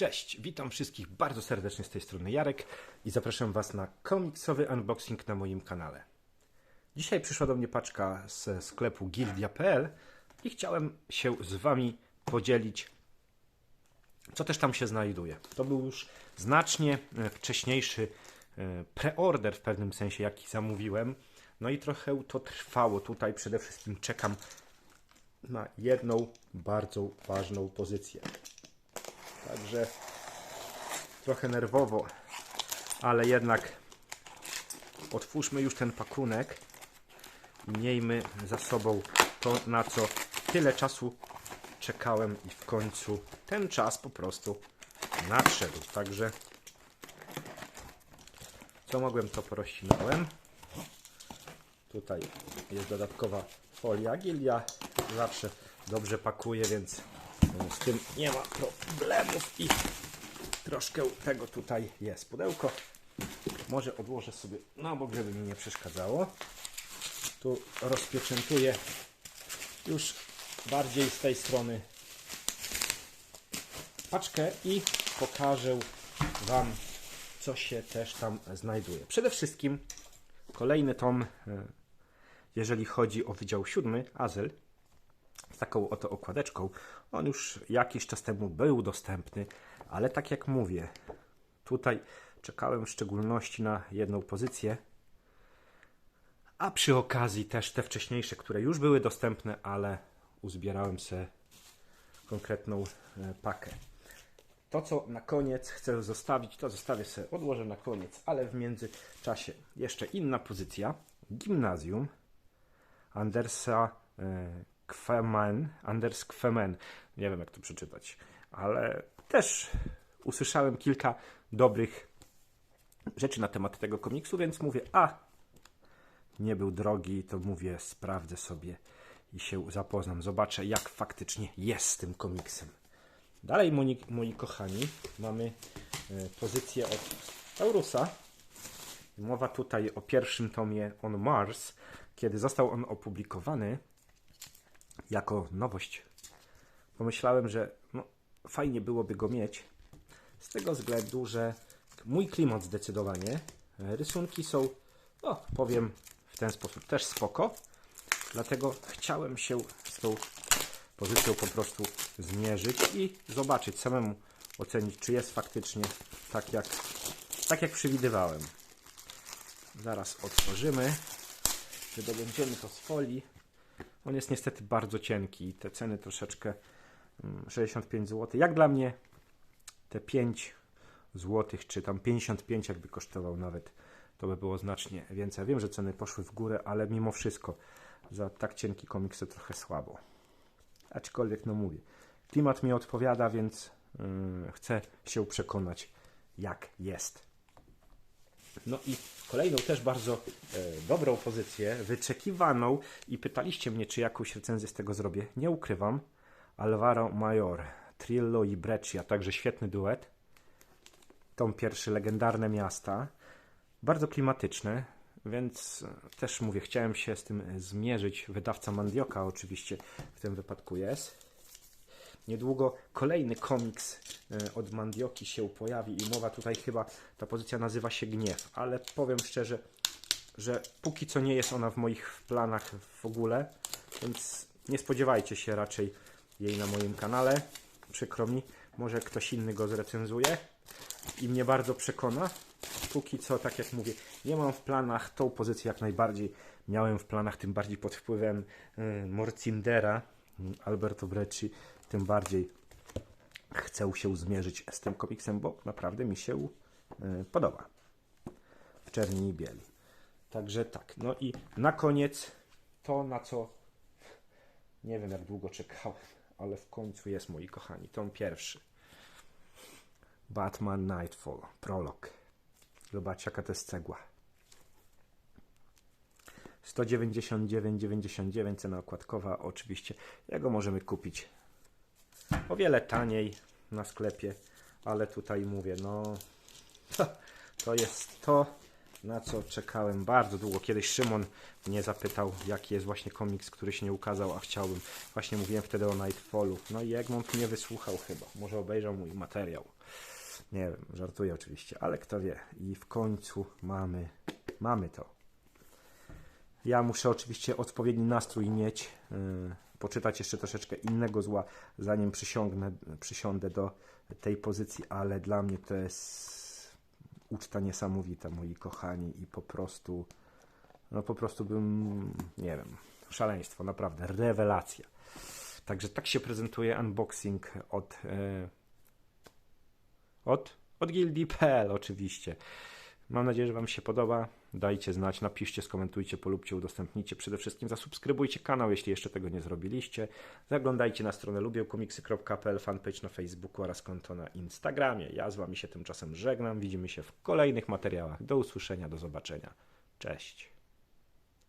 Cześć, witam wszystkich bardzo serdecznie z tej strony Jarek i zapraszam Was na komiksowy unboxing na moim kanale. Dzisiaj przyszła do mnie paczka ze sklepu gildia.pl i chciałem się z Wami podzielić, co też tam się znajduje. To był już znacznie e, wcześniejszy e, preorder w pewnym sensie, jaki zamówiłem. No i trochę to trwało. Tutaj przede wszystkim czekam na jedną bardzo ważną pozycję. Także trochę nerwowo, ale jednak otwórzmy już ten pakunek i miejmy za sobą to, na co tyle czasu czekałem i w końcu ten czas po prostu nadszedł. Także co mogłem, to porozcinałem. Tutaj jest dodatkowa folia gilia. Zawsze dobrze pakuje, więc z tym nie ma problemów i troszkę tego tutaj jest. Pudełko może odłożę sobie na bok, żeby mi nie przeszkadzało. Tu rozpieczętuję już bardziej z tej strony paczkę i pokażę Wam, co się też tam znajduje. Przede wszystkim kolejny tom, e, jeżeli chodzi o Wydział Siódmy, Azyl, z taką oto okładeczką. On już jakiś czas temu był dostępny, ale tak jak mówię, tutaj czekałem w szczególności na jedną pozycję, a przy okazji też te wcześniejsze, które już były dostępne, ale uzbierałem sobie konkretną e, pakę. To, co na koniec chcę zostawić, to zostawię sobie, odłożę na koniec, ale w międzyczasie jeszcze inna pozycja. Gimnazjum Andersa e, Kwemen, Anders Kwemen. Nie wiem, jak to przeczytać, ale też usłyszałem kilka dobrych rzeczy na temat tego komiksu, więc mówię, a nie był drogi, to mówię, sprawdzę sobie i się zapoznam, zobaczę, jak faktycznie jest z tym komiksem. Dalej, moi, moi kochani, mamy e, pozycję od Taurusa. Mowa tutaj o pierwszym tomie On Mars, kiedy został on opublikowany jako nowość. Pomyślałem, że no, fajnie byłoby go mieć, z tego względu, że mój klimat zdecydowanie, rysunki są, no powiem w ten sposób, też spoko, dlatego chciałem się z tą pozycją po prostu zmierzyć i zobaczyć, samemu ocenić, czy jest faktycznie tak jak, tak jak przewidywałem. Zaraz otworzymy, że dobędziemy to z folii. On jest niestety bardzo cienki i te ceny troszeczkę 65 zł. Jak dla mnie te 5 zł, czy tam 55 jakby kosztował nawet, to by było znacznie więcej. Ja wiem, że ceny poszły w górę, ale mimo wszystko za tak cienki komiks to trochę słabo. Aczkolwiek no mówię, klimat mi odpowiada, więc yy, chcę się przekonać jak jest. No i kolejną też bardzo e, dobrą pozycję, wyczekiwaną i pytaliście mnie, czy jakąś recenzję z tego zrobię. Nie ukrywam. Alvaro Major, Trillo i Breccia, także świetny duet. Tom pierwszy, legendarne miasta. Bardzo klimatyczne, więc też mówię, chciałem się z tym zmierzyć. Wydawca Mandioka oczywiście w tym wypadku jest. Niedługo kolejny komiks e, od Mandioki się pojawi i mowa tutaj chyba, ta pozycja nazywa się Gniew, ale powiem szczerze, że póki co nie jest ona w moich planach w ogóle, więc nie spodziewajcie się raczej jej na moim kanale. Przykro mi, może ktoś inny go zrecenzuje i mnie bardzo przekona. Póki co, tak jak mówię, nie mam w planach tą pozycję jak najbardziej. Miałem w planach tym bardziej pod wpływem y, Morcindera, Alberto Brecci, tym bardziej chcę się zmierzyć z tym komiksem, bo naprawdę mi się y, podoba. W czerni i bieli. Także tak. No i na koniec to, na co nie wiem jak długo czekałem, ale w końcu jest, moi kochani. Tom pierwszy. Batman Nightfall. Prolog. Zobaczcie, jaka to jest cegła. 199,99 cena okładkowa. Oczywiście jego możemy kupić o wiele taniej na sklepie, ale tutaj mówię, no to, jest to, na co czekałem bardzo długo. Kiedyś Szymon mnie zapytał, jaki jest właśnie komiks, który się nie ukazał, a chciałbym. Właśnie mówiłem wtedy o Nightfallu. No i Egmont mnie wysłuchał chyba. Może obejrzał mój materiał. Nie wiem, żartuję oczywiście, ale kto wie. I w końcu mamy, mamy to. Ja muszę oczywiście odpowiedni nastrój mieć, yy, poczytać jeszcze troszeczkę innego zła, zanim przysiągnę, przysiądę do tej pozycji, ale dla mnie to jest uczta niesamowita, moi kochani, i po prostu, no po prostu bym, nie wiem, szaleństwo, naprawdę, rewelacja. Także tak się prezentuje unboxing od, e, od, od Gildii.pl oczywiście. Mam nadzieję, że Wam się podoba. Dajcie znać, napiszcie, skomentujcie, polubcie, udostępnijcie. Przede wszystkim zasubskrybujcie kanał, jeśli jeszcze tego nie zrobiliście. Zaglądajcie na stronę lubię.komiksy.pl, fanpage na Facebooku oraz konto na Instagramie. Ja z Wami się tymczasem żegnam. Widzimy się w kolejnych materiałach. Do usłyszenia, do zobaczenia. Cześć.